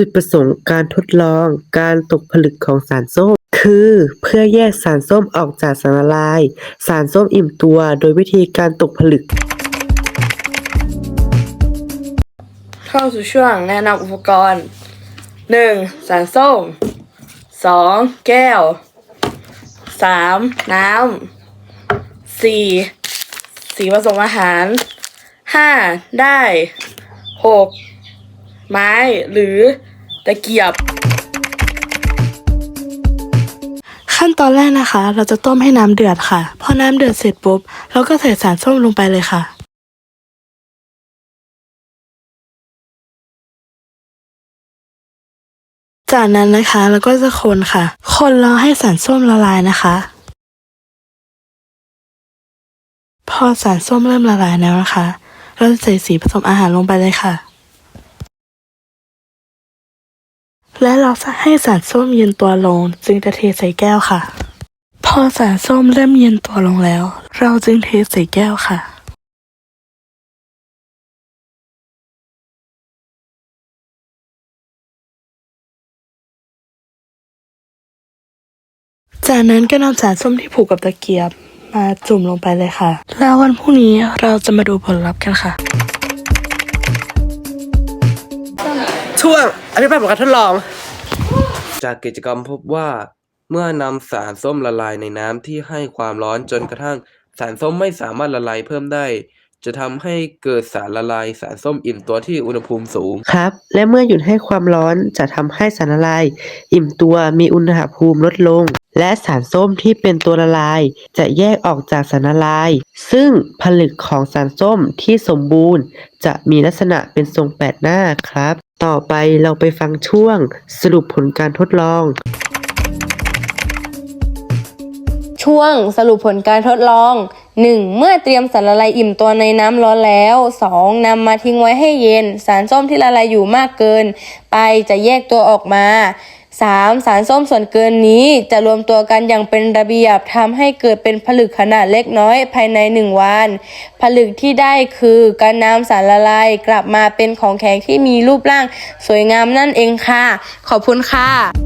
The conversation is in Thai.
จุดประสงค์การทดลองการตกผลึกของสารส้ม คือเพื่อแยกสารส้มออกจากสารละลาย สารส้มอิ่มตัวโดยวิธีการตกผลึก เข้าสู่ช่วงแนะนำอุปกรณ์ 1. สารส้ม 2. แก้ว 3. น้ำ 4. สีผสมอาหาร 5. ได้ 6. ไม้หรือตะเกียบ ขั้นตอนแรกนะคะ เราจะต้มให้น้ำเดือดค่ะ พอน้ำเดือดเสร็จปุ๊บ เราก็ใส่สารส้มลงไปเลยค่ะจากนั้นนะคะเราก็จะคนค่ะ คนรอให้สารส้มละลายนะคะ พอสารส้มเริ่มละลายแล้วนะคะ เราจะใส่สีผสมอาหารลงไปเลยค่ะ และเราจะให้สารส้มเย็นตัวลง จึงจะเทใส่แก้วค่ะ พอสารส้มเริ่มเย็นตัวลงแล้ว เราจึงเทใส่แก้วค่ะ จากนั้นก็นำสารส้มที่ผูกกับตะเกียบ มาจุ่มลงไปเลยค่ะ แล้ววันพรุ่งนี้เราจะมาดูผลลัพธ์กันค่ะ ช่วงอธิบายผลการทดลอง จากกิจกรรมพบว่าเมื่อนำสารส้มละลายในน้ำที่ให้ความร้อนจนกระทั่ง สารส้มไม่สามารถละลายเพิ่มได้ จะทำให้เกิดสารละลายสารส้มอิ่มตัวที่อุณหภูมิสูง ครับ และเมื่อหยุดให้ความร้อนจะทำให้สารละลาย อิ่มตัวมีอุณหภูมิลดลง และสารส้มที่เป็นตัวละลาย จะแยกออกจากสารละลาย ซึ่งผลึกของสารส้มที่สมบูรณ์ จะมีลักษณะเป็นทรงแปดหน้าครับ ต่อไปเราไปฟังช่วงสรุปผลการทดลอง ช่วงสรุปผลการทดลอง 1. เมื่อเตรียมสารละลายอิ่มตัวในน้ำร้อนแล้ว 2. นำมาทิ้งไว้ให้เย็น สารส้มที่ละลายอยู่มากเกิน ไปจะแยกตัวออกมา 3. สารส้มส่วนเกินนี้จะรวมตัวกันอย่างเป็นระเบียบทำให้เกิดเป็นผลึกขนาดเล็กน้อยภายใน 1 วัน ผลึกที่ได้คือการนำสารละลายกลับมาเป็นของแข็งที่มีรูปร่างสวยงามนั่นเองค่ะ ขอบคุณค่ะ